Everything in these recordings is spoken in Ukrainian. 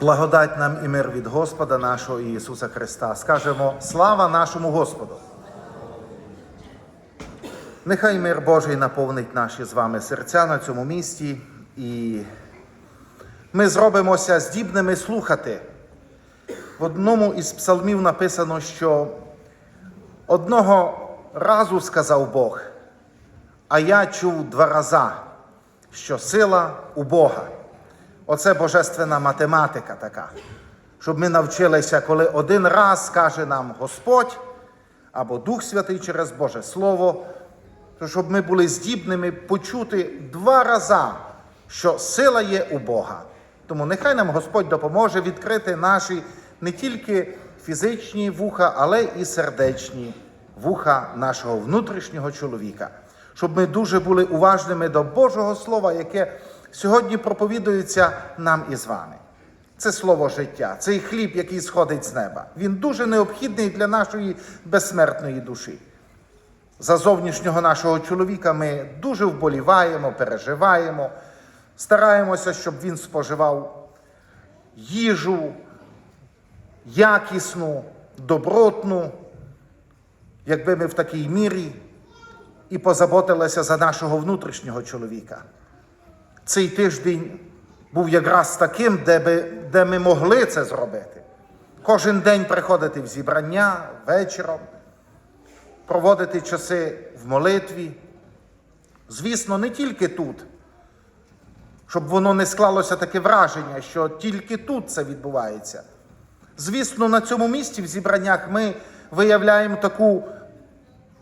Благодать нам і мир від Господа нашого Ісуса Христа. Скажемо слава нашому Господу. Нехай мир Божий наповнить наші з вами серця на цьому місці, і ми зробимося здібними слухати. В одному із псалмів написано, що одного разу сказав Бог, а я чув два рази, що сила у Бога. Оце божественна математика така. Щоб ми навчилися, коли один раз скаже нам Господь або Дух Святий через Боже Слово, то щоб ми були здібними почути два рази, що сила є у Бога. Тому нехай нам Господь допоможе відкрити наші не тільки фізичні вуха, але і сердечні вуха нашого внутрішнього чоловіка, щоб ми дуже були уважними до Божого Слова, яке сьогодні проповідується нам і з вами. Це слово життя, цей хліб, який сходить з неба. Він дуже необхідний для нашої безсмертної душі. За зовнішнього нашого чоловіка ми дуже вболіваємо, переживаємо, стараємося, щоб він споживав їжу якісну, добротну, якби ми в такій мірі і позаботилися за нашого внутрішнього чоловіка. Цей тиждень був якраз таким, де, би, де ми могли це зробити. Кожен день приходити в зібрання вечором, проводити часи в молитві. Звісно, не тільки тут, щоб воно не склалося таке враження, що тільки тут це відбувається. Звісно, на цьому місці в зібраннях ми виявляємо таку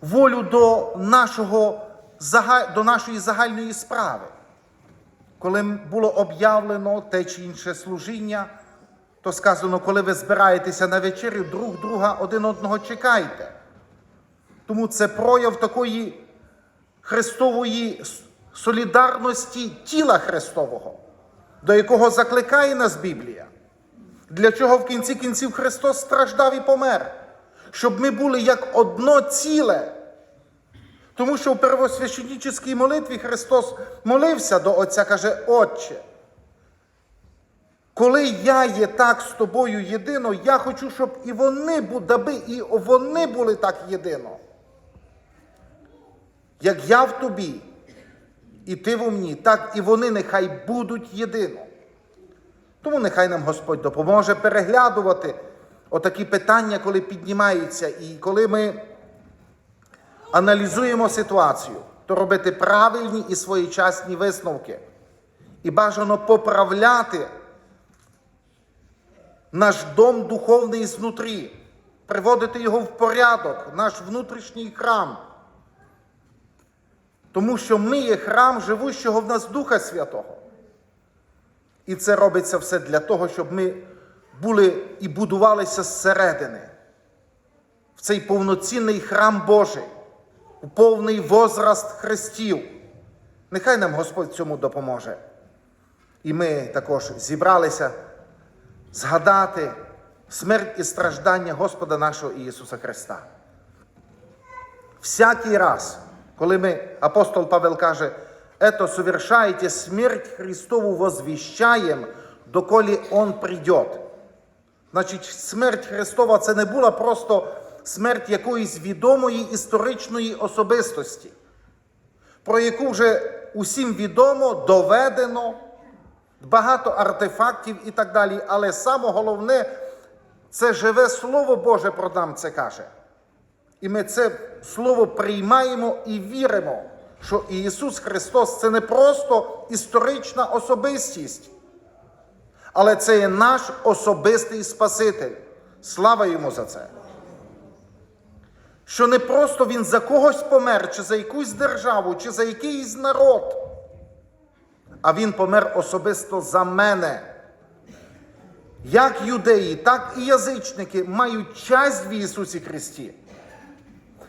волю до, нашого, до нашої загальної справи. Коли було об'явлено те чи інше служіння, то сказано, коли ви збираєтеся на вечерю, друг друга один одного чекайте. Тому це прояв такої Христової солідарності тіла Христового, до якого закликає нас Біблія. Для чого в кінці кінців Христос страждав і помер, щоб ми були як одно ціле. Тому що в первосвященническій молитві Христос молився до Отця, каже, Отче, коли я є так з тобою єдино, я хочу, щоб і вони, даби і вони були так єдино. Як я в тобі, і ти в мені, так і вони нехай будуть єдино. Тому нехай нам Господь допоможе переглядувати отакі питання, коли піднімаються, і коли ми аналізуємо ситуацію, то робити правильні і своєчасні висновки. І бажано поправляти наш дом духовний знутрі, приводити його в порядок, наш внутрішній храм. Тому що ми є храм живущого в нас Духа Святого. І це робиться все для того, щоб ми були і будувалися зсередини, в цей повноцінний храм Божий, у повний возраст Христів. Нехай нам Господь цьому допоможе. І ми також зібралися згадати смерть і страждання Господа нашого Ісуса Христа. Всякий раз, коли ми, апостол Павел каже, «Это совершаете смерть Христову возвіщаєм, доколі Он придет». Значить, смерть Христова це не була просто смерть якоїсь відомої історичної особистості, про яку вже усім відомо, доведено, багато артефактів і так далі. Але саме головне, це живе Слово Боже про нам це каже. І ми це слово приймаємо і віримо, що Ісус Христос це не просто історична особистість, але це є наш особистий Спаситель. Слава йому за це. Що не просто Він за когось помер, чи за якусь державу, чи за якийсь народ, а Він помер особисто за мене. Як юдеї, так і язичники мають часть в Ісусі Христі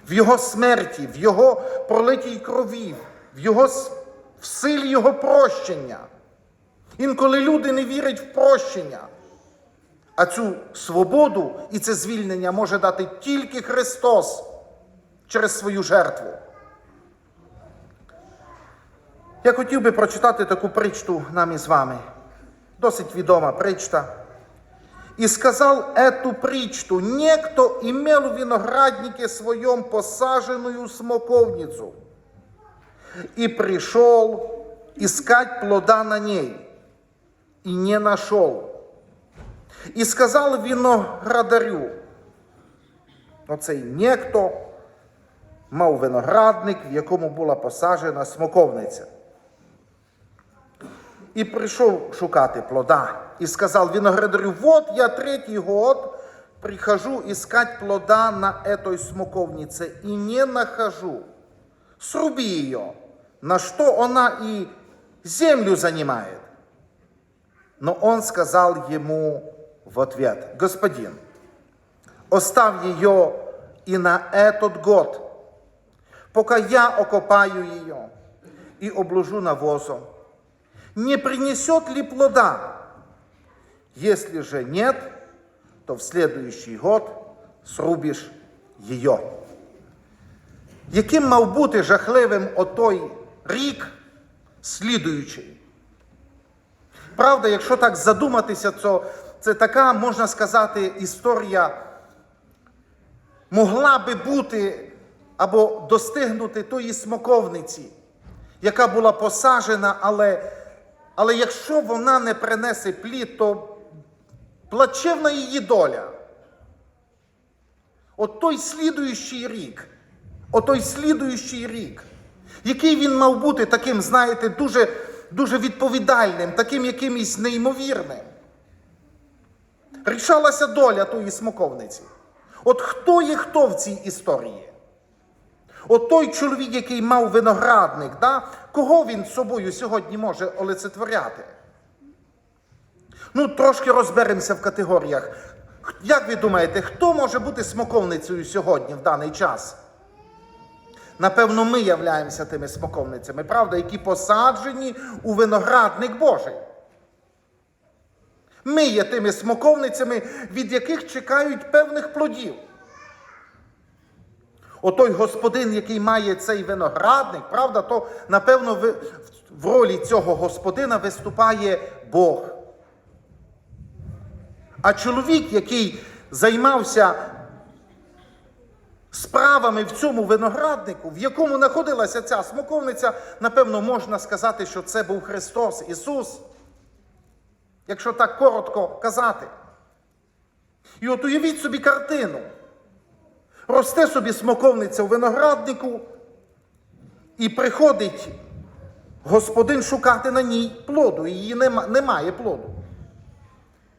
в Його смерті, в Його пролитій крові, в Його в силі Його прощення. Інколи люди не вірять в прощення. А цю свободу і це звільнення може дати тільки Христос через свою жертву. Я хотів би прочитати таку притчу нам із вами. Досить відома притча. и сказал эту притчу. Некто имел в винограднике своем посаженную смоковницу и пришел искать плода на ней, и не нашел. І сказав виноградарю, оцей некто мав виноградник, в якому була посаджена смоковниця. І прийшов шукати плода. І сказав виноградарю, вот я третий год прихожу искать плода на этой смоковнице и не нахожу. Сруби ее, на что она и землю занимает. Но он сказал ему в ответ, господин, оставь ее и на этот год, пока я окопаю ее и обложу навозом. Не принесет ли плода? Если же нет, то в следующий год срубишь ее. Яким мав бути жахливим отой рік слідуючий? Правда, якщо так задуматися, то це така, можна сказати, історія могла би бути або достигнути тої смоковниці, яка була посажена, але, але якщо вона не принесе плід, то плачевна її доля. От той слідуючий рік, от той слідуючий рік, який він мав бути таким, знаєте, дуже, дуже відповідальним, таким якимось неймовірним. Рішалася доля тої смоковниці. От хто є хто в цій історії? От той чоловік, який мав виноградник, да? кого він собою сьогодні може олицетворяти? Ну, трошки розберемося в категоріях. Як ви думаєте, хто може бути смоковницею сьогодні в даний час? Напевно, ми являємося тими смоковницями, правда, які посаджені у виноградник Божий. Ми є тими смоковницями, від яких чекають певних плодів. Отой господин, який має цей виноградник, правда, то напевно в ролі цього господина виступає Бог. А чоловік, який займався справами в цьому винограднику, в якому знаходилася ця смоковниця, напевно, можна сказати, що це був Христос, Ісус. Якщо так коротко казати. І от уявіть собі картину. Росте собі смоковниця у винограднику, і приходить господин шукати на ній плоду. Її нема, немає плоду.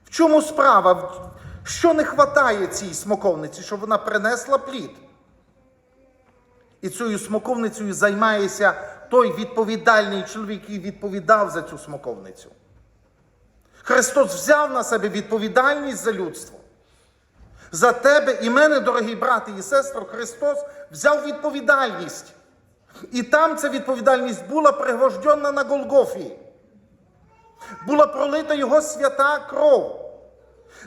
В чому справа? Що не хватає цій смоковниці, щоб вона принесла плід? І цією смоковницею займається той відповідальний чоловік, який відповідав за цю смоковницю. Христос взяв на себе відповідальність за людство. За тебе і мене, дорогі брати і сестри, Христос взяв відповідальність. І там ця відповідальність була пригвождена на Голгофі. Була пролита Його свята кров.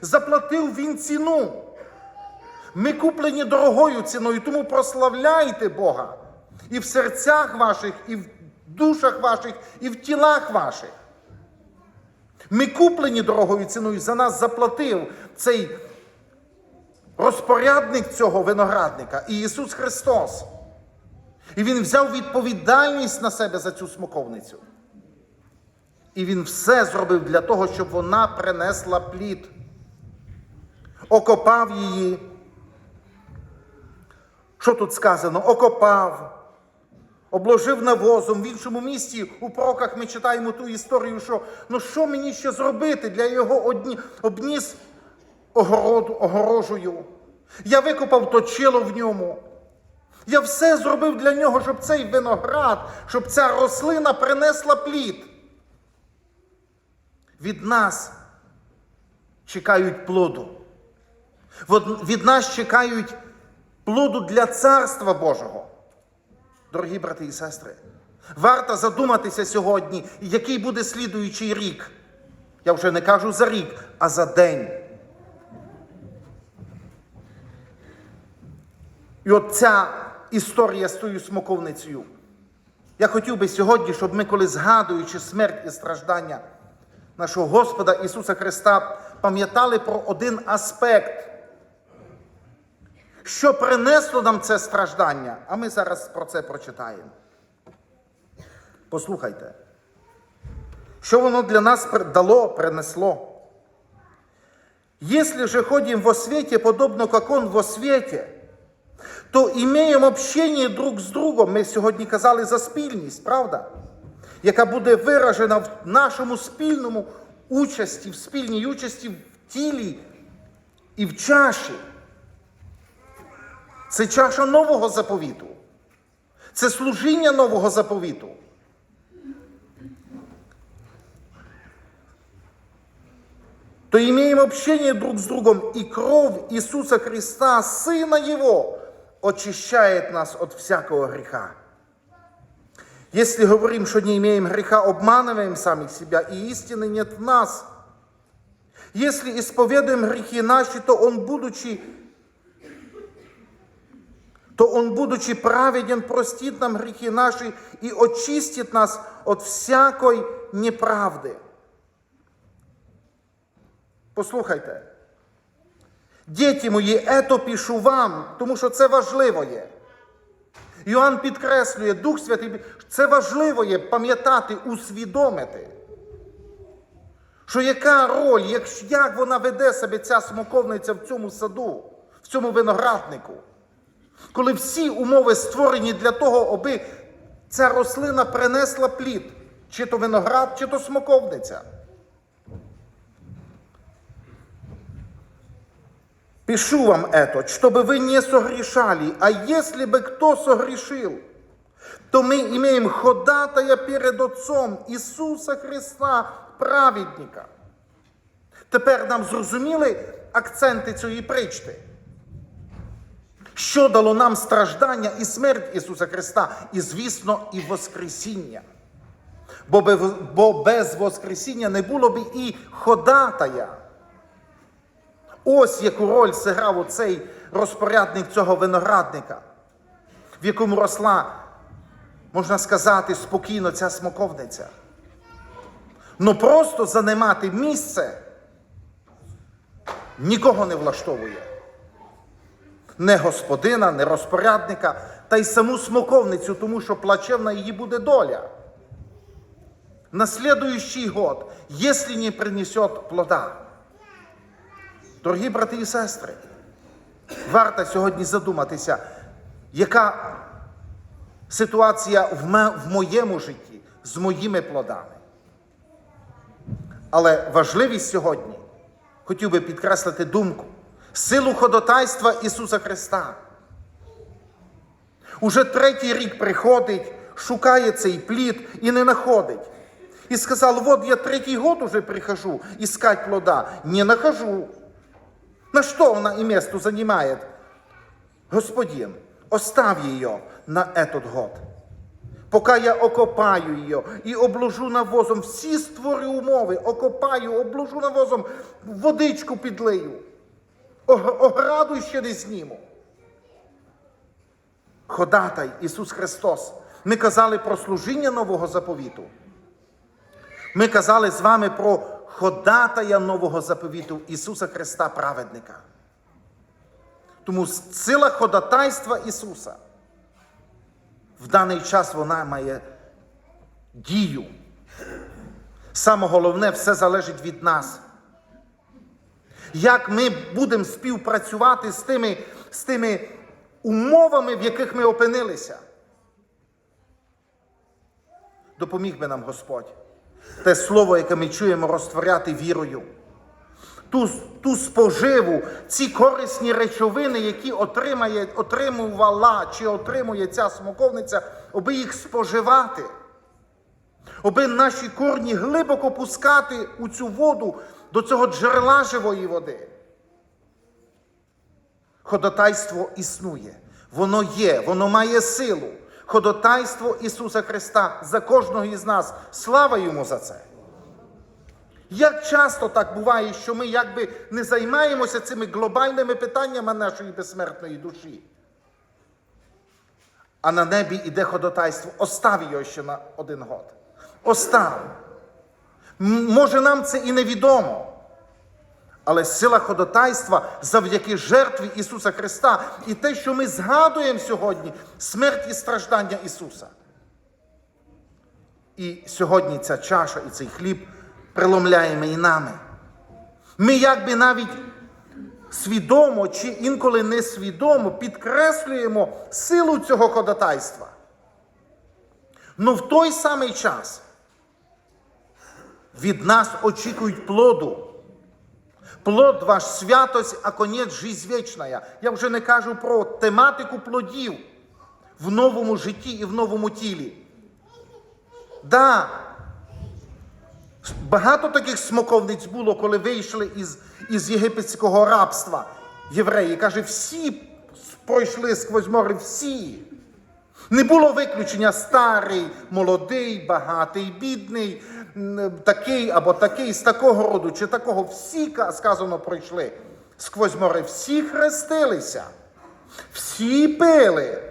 Заплатив Він ціну. Ми куплені дорогою ціною, тому прославляйте Бога і в серцях ваших, і в душах ваших, і в тілах ваших. Ми куплені дорогою ціною, за нас заплатив цей розпорядник цього виноградника і Ісус Христос. І Він взяв відповідальність на себе за цю смоковницю. І Він все зробив для того, щоб вона принесла плід, окопав її. Що тут сказано? Окопав, обложив навозом. В іншому місці у пророках ми читаємо ту історію, що ну що мені ще зробити для його одні, обніс огороду, огорожею. Я викопав точило в ньому. Я все зробив для нього, щоб цей виноград, щоб ця рослина принесла плід. Від нас чекають плоду. Від нас чекають плоду для Царства Божого. Дорогі брати і сестри, варто задуматися сьогодні, який буде слідуючий рік. Я вже не кажу за рік, а за день. І от ця історія з тою смоковницею. Я хотів би сьогодні, щоб ми, коли згадуючи смерть і страждання нашого Господа Ісуса Христа пам'ятали про один аспект, що принесло нам це страждання. А ми зараз про це прочитаємо. Послухайте, що воно для нас дало, принесло. Если же ходим во свете, подобно как Он во свете, то имеем общение друг з другом. Ми сьогодні казали за спільність, правда? Яка буде виражена в нашому спільному участі, в спільній участі в тілі і в чаші. Це чаша нового заповіту. Це служіння нового заповіту. то имеем общение друг с другом, и кровь Иисуса Христа, Сына Его, очищает нас от всякого греха. Если говорим, что не имеем греха, обманываем самих себя, и истины нет в нас. Если исповедуем грехи наши, то Он, будучи то Он, будучи праведен, простит нам грехи наши и очистит нас от всякой неправды. Послухайте. Діти мої, ето пишу вам, тому що це важливо є. Йоанн підкреслює, Дух Святий, це важливо є пам'ятати, усвідомити, що яка роль, як, вона веде себе ця смоковниця в цьому саду, в цьому винограднику, коли всі умови створені для того, аби ця рослина принесла плід, чи то виноград, чи то смоковниця. Пишу вам это, чтобы вы не согрешали, а если бы кто согрешил, то мы имеем ходатая перед Отцом Ісуса Христа, праведника. Тепер нам зрозуміли акценти цієї причти. Що дало нам страждання і смерть Ісуса Христа, і, звісно, і Воскресіння. Бо без Воскресіння не було б і ходатая. Ось яку роль зіграв оцей розпорядник цього виноградника, в якому росла, можна сказати, спокійно ця смоковниця. Ну просто занимати місце нікого не влаштовує. Не господина, не розпорядника, та й саму смоковницю, тому що плачевна її буде доля. На следующий год, если не принесет плода. Дорогі брати і сестри, варто сьогодні задуматися, яка ситуація в, моєму житті з моїми плодами. Але важливість сьогодні хотів би підкреслити думку, силу ходатайства Ісуса Христа. Уже третій рік приходить, шукає цей плід і не знаходить. І сказав, вот я третій год уже прихожу искать плода, не нахожу. На что она и место занимает? Господин, оставь ее на этот год. Пока я окопаю ее і обложу навозом, всі створю умови, окопаю, обложу навозом, водичку підлию, ограду ще не зніму. Ходатай Ісус Христос. Ми казали про служіння нового заповіту. Ми казали з вами про ходатая нового заповіту Ісуса Христа праведника. Тому сила ходатайства Ісуса в даний час вона має дію. Саме головне, все залежить від нас. Як ми будемо співпрацювати з тими, з тими умовами, в яких ми опинилися? Допоміг би нам Господь. Те слово, яке ми чуємо, розтворяти вірою. Ту, ту споживу, ці корисні речовини, які отримає, отримувала чи отримує ця смоковниця, аби їх споживати, аби наші корні глибоко пускати у цю воду до цього джерела живої води. Ходатайство існує, воно є, воно має силу. Ходатайство Ісуса Христа за кожного із нас. Слава йому за це. Як часто так буває, що ми якби не займаємося цими глобальними питаннями нашої безсмертної душі. А на небі іде ходатайство. Остав його ще на один год. Остав. Може, нам це і невідомо. Але сила ходатайства завдяки жертві Ісуса Христа і те, що ми згадуємо сьогодні, смерть і страждання Ісуса. І сьогодні ця чаша і цей хліб преломляємо і нами. Ми якби навіть свідомо чи інколи несвідомо підкреслюємо силу цього ходатайства. Ну в той самий час від нас очікують плоду. Плод ваш святость, а конець жизнь вічна. Я вже не кажу про тематику плодів в новому житті і в новому тілі. Да, багато таких смоковниць було, коли вийшли із, із єгипетського рабства євреї. Каже, всі пройшли сквозь море, всі. Не було виключення старий, молодий, багатий, бідний, такий або такий, з такого роду чи такого. Всі сказано пройшли сквозь море, всі хрестилися, всі пили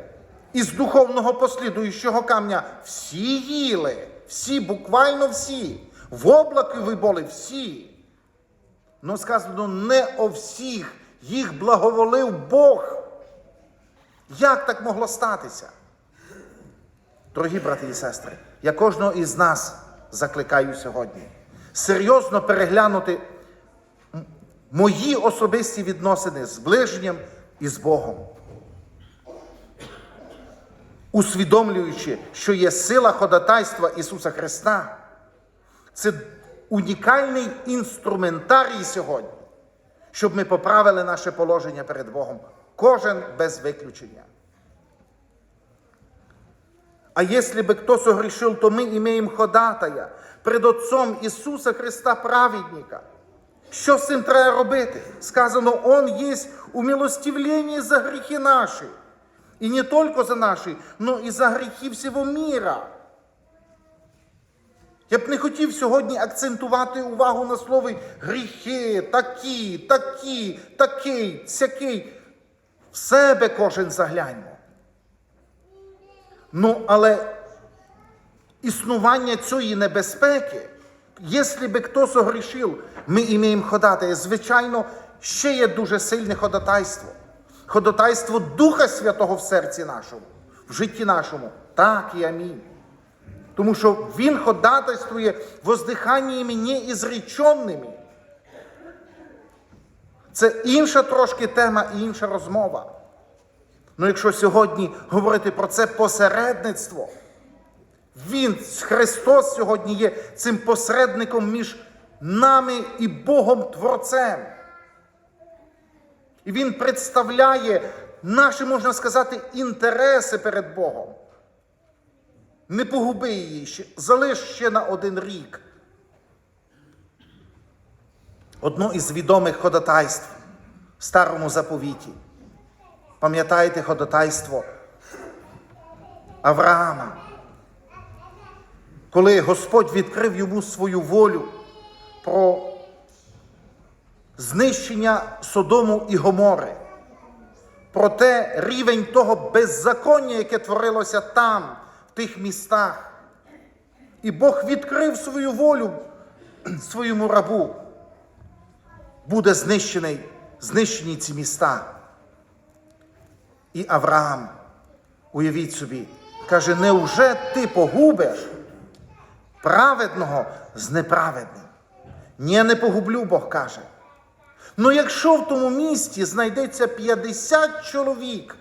із духовного послідуючого камня, всі їли, всі, буквально всі. В облаки ви були всі. Ну сказано, не о всіх їх благоволив Бог. Як так могло статися? Дорогі брати і сестри, я кожного із нас закликаю сьогодні серйозно переглянути мої особисті відносини з ближнім і з Богом. Усвідомлюючи, що є сила ходатайства Ісуса Христа, це унікальний інструментарій сьогодні, щоб ми поправили наше положення перед Богом. Кожен без виключення. А если бы кто согрешил, то мы имеем ходатая пред Отцом Ісуса Христа праведника. Що з цим треба робити? Сказано, Он є умилостивлення за гріхи наші. І не тільки за наші, но і за гріхи всього міра. Я б не хотів сьогодні акцентувати увагу на слові гріхи, такі, такі, такий, сякий. В себе кожен загляньмо. Ну, але існування цієї небезпеки, якщо би хто согрішив, ми маємо ходати. Звичайно, ще є дуже сильне ходатайство. Ходатайство Духа Святого в серці нашому, в житті нашому. Так і амінь. Тому що Він ходатайствує воздиханнями неізреченними. Це інша трошки тема і інша розмова. Ну, якщо сьогодні говорити про це посередництво, Він, Христос сьогодні є цим посередником між нами і Богом Творцем. І Він представляє наші, можна сказати, інтереси перед Богом. Не погуби її залиш ще на один рік. Одно із відомих ходатайств в старому заповіті. Пам'ятаєте ходатайство Авраама, коли Господь відкрив йому свою волю про знищення Содому і Гомори, про те рівень того беззаконня, яке творилося там, в тих містах. І Бог відкрив свою волю своєму рабу. Буде знищений, знищені ці міста. І Авраам, уявіть собі, каже: неуже ти погубиш праведного з неправедним? Ні, не погублю, Бог каже. Ну якщо в тому місті знайдеться 50 чоловік,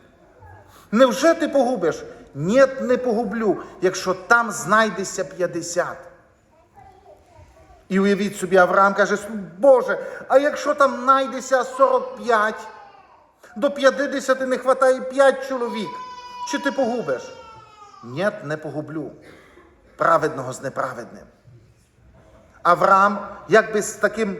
невже ти погубиш? Ні, не погублю, якщо там знайдеться 50. І уявіть собі, Авраам каже, Боже, а якщо там знайдеться 45, до 50 не вистачає 5 чоловік, чи ти погубиш? Ні, не погублю. Праведного з неправедним. Авраам, якби з таким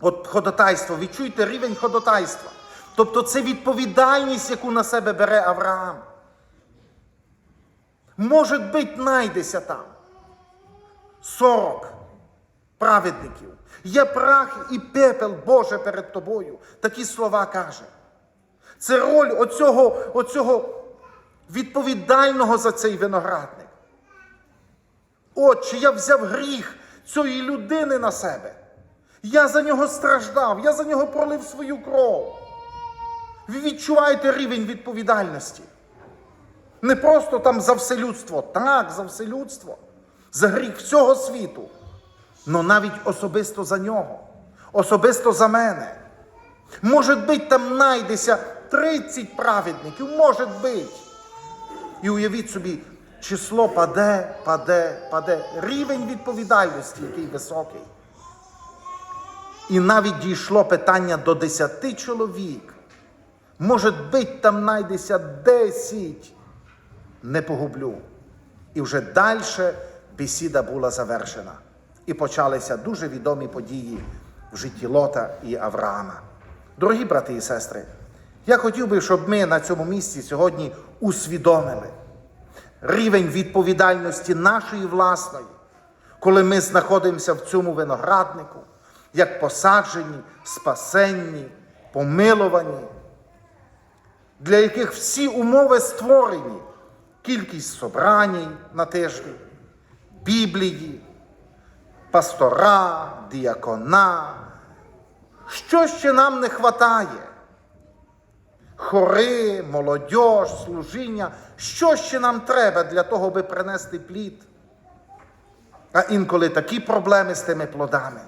от ходатайством, відчуйте рівень ходатайства. Тобто це відповідальність, яку на себе бере Авраам. Може бути, знайдеться там 40 праведників. Є прах і пепел Боже перед тобою. Такі слова каже. Це роль оцього, оцього відповідального за цей виноградник. Отче, я взяв гріх цієї людини на себе. Я за нього страждав, я за нього пролив свою кров. Ви відчуваєте рівень відповідальності. Не просто там за все людство, так, за все людство, за гріх всього світу, але навіть особисто за нього, особисто за мене. Може бути, там знайдеться 30 праведників, може бути. І уявіть собі, число паде, паде, паде. Рівень відповідальності, який високий. І навіть дійшло питання до 10 чоловік. Може бути, там знайдеться 10. Не погублю. І вже далі бесіда була завершена. І почалися дуже відомі події в житті Лота і Авраама. Дорогі брати і сестри, я хотів би, щоб ми на цьому місці сьогодні усвідомили рівень відповідальності нашої власної, коли ми знаходимося в цьому винограднику, як посаджені, спасенні, помиловані, для яких всі умови створені, кількість собрань на тиждень, Біблії, пастора, діакона. Що ще нам не вистачає? Хори, молодь, служіння. Що ще нам треба для того, аби принести плід? А інколи такі проблеми з тими плодами.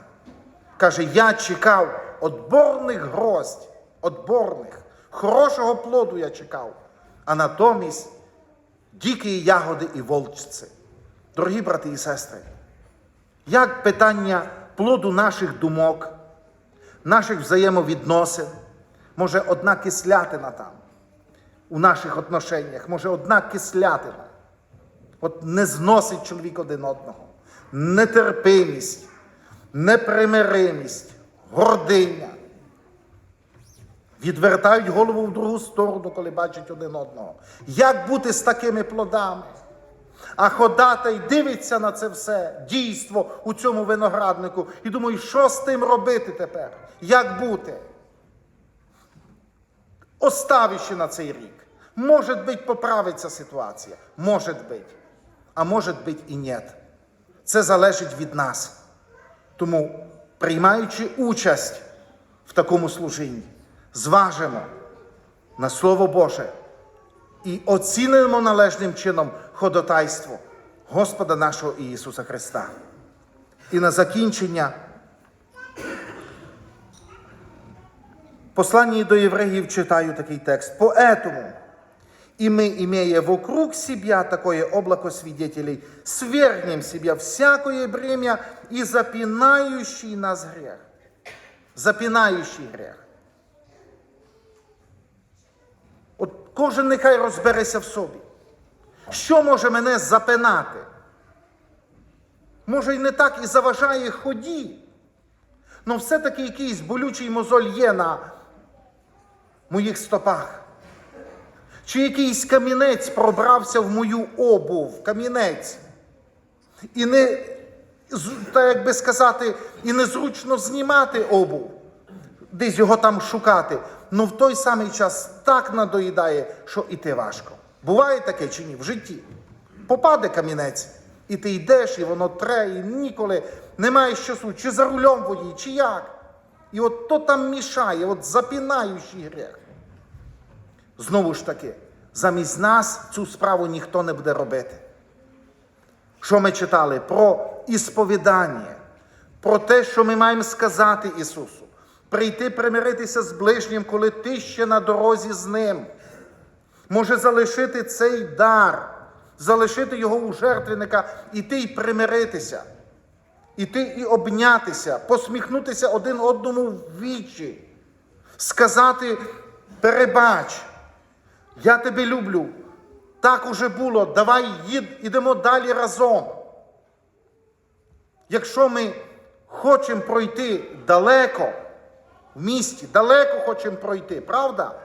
Каже, я чекав отборних гроздь, отборних, хорошого плоду я чекав, а натомість дикі ягоди і волчці. Дорогі брати і сестри, як питання плоду наших думок, наших взаємовідносин, може одна кислятина там, у наших отношеннях, може одна кислятина. От не зносить чоловік один одного, нетерпимість, непримиримість, гординя. Відвертають голову в другу сторону, коли бачать один одного. Як бути з такими плодами? А ходатай дивиться на це все дійство у цьому винограднику і думає, що з тим робити тепер? Як бути? Оставище на цей рік. Може бути, поправиться ситуація. Може бути. А може бути і ні. Це залежить від нас. Тому, приймаючи участь в такому служінні, зважимо на Слово Боже і оцінимо належним чином ходотайство Господа нашого Ісуса Христа. І на закінчення посланні до євреїв читаю такий текст. Поэтому и мы, имея вокруг себя такое облако свидетелей, свергнем себя всякое бремя и запинающий нас грех. Запинающий грех. От кожен нехай розбереться в собі. Що може мене запинати? Може, й не так і заважає ході. але все-таки якийсь болючий мозоль є на моїх стопах. Чи якийсь камінець пробрався в мою обув, камінець. І не, так як би сказати, і незручно знімати обув, десь його там шукати. Ну в той самий час так надоїдає, що іти важко. Буває таке чи ні? В житті. Попаде камінець, і ти йдеш, і воно тре, і ніколи немає часу, чи за рулем водій, чи як. І от то там мішає, от запінаючий гріх. Знову ж таки, замість нас цю справу ніхто не буде робити. Що ми читали? Про ісповідання, про те, що ми маємо сказати Ісусу, прийти примиритися з ближнім, коли ти ще на дорозі з ним. Може залишити цей дар, залишити його у жертвенника, іти й примиритися, іти і обнятися, посміхнутися один одному в вічі, сказати перебач, я тебе люблю. Так уже було, давай їд, ідемо далі разом. Якщо ми хочемо пройти далеко в місті, далеко хочемо пройти, правда?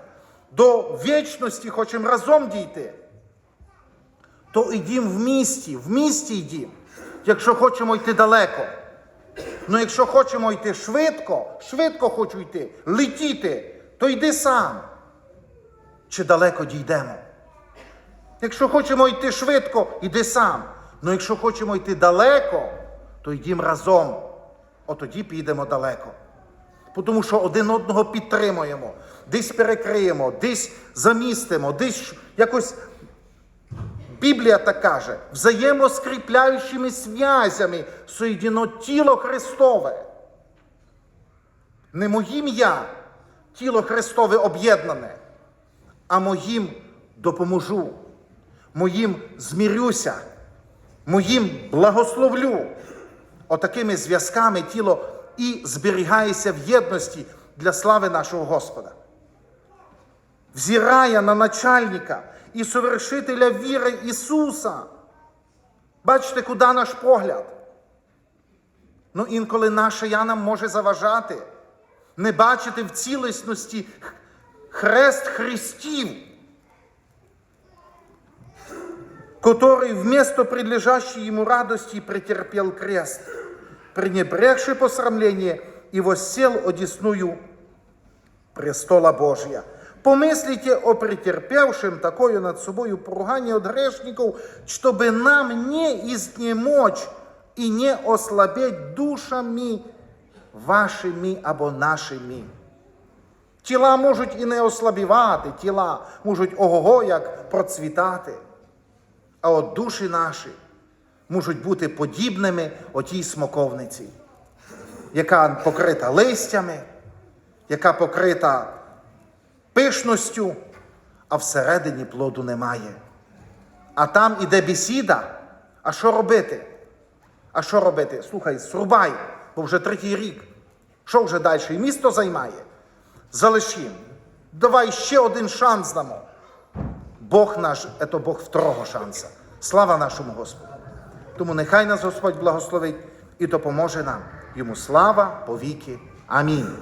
До вічності хочемо разом дійти, то йдім в місті, в місті йдім, якщо хочемо йти далеко. Ну якщо хочемо йти швидко, швидко хочу йти, летіти, то йди сам. Чи далеко дійдемо? Якщо хочемо йти швидко, іди сам. Ну якщо хочемо йти далеко, то йдімо разом, отоді підемо далеко. Тому що один одного підтримуємо, десь перекриємо, десь замістимо, десь якось Біблія так каже, взаємоскріпляючими зв'язями соєдіно тіло Христове. Не моїм я, тіло Христове об'єднане, а моїм допоможу, моїм змірюся, моїм благословлю. Отакими зв'язками тіло і зберігається в єдності для слави нашого Господа. Взирає на начальника і совершителя віри Ісуса. Бачите, куди наш погляд? Ну, інколи наша я нам може заважати, не бачити в цілісності хрест Христів, который вместо предлежащей ему радости претерпел крест, пренебрегший посрамление и воссел одесную престола Божия. Помислите о претерпевшем такое над собою поругание от грешников, чтобы нам не изнемочь и не ослабеть душами вашими або нашими. Тіла можуть і не ослабівати, тіла можуть ого-го як процвітати. А от душі наші можуть бути подібними отій смоковниці, яка покрита листями, яка покрита пишністю, а всередині плоду немає. А там іде бесіда. А що робити? А що робити? Слухай, срубай, бо вже третій рік. Що вже далі? І місто займає. Залишім. Давай ще один шанс дамо. Бог наш це Бог второго шанса. Слава нашому Господу. Тому нехай нас Господь благословить і допоможе нам. Йому слава повіки. Амінь.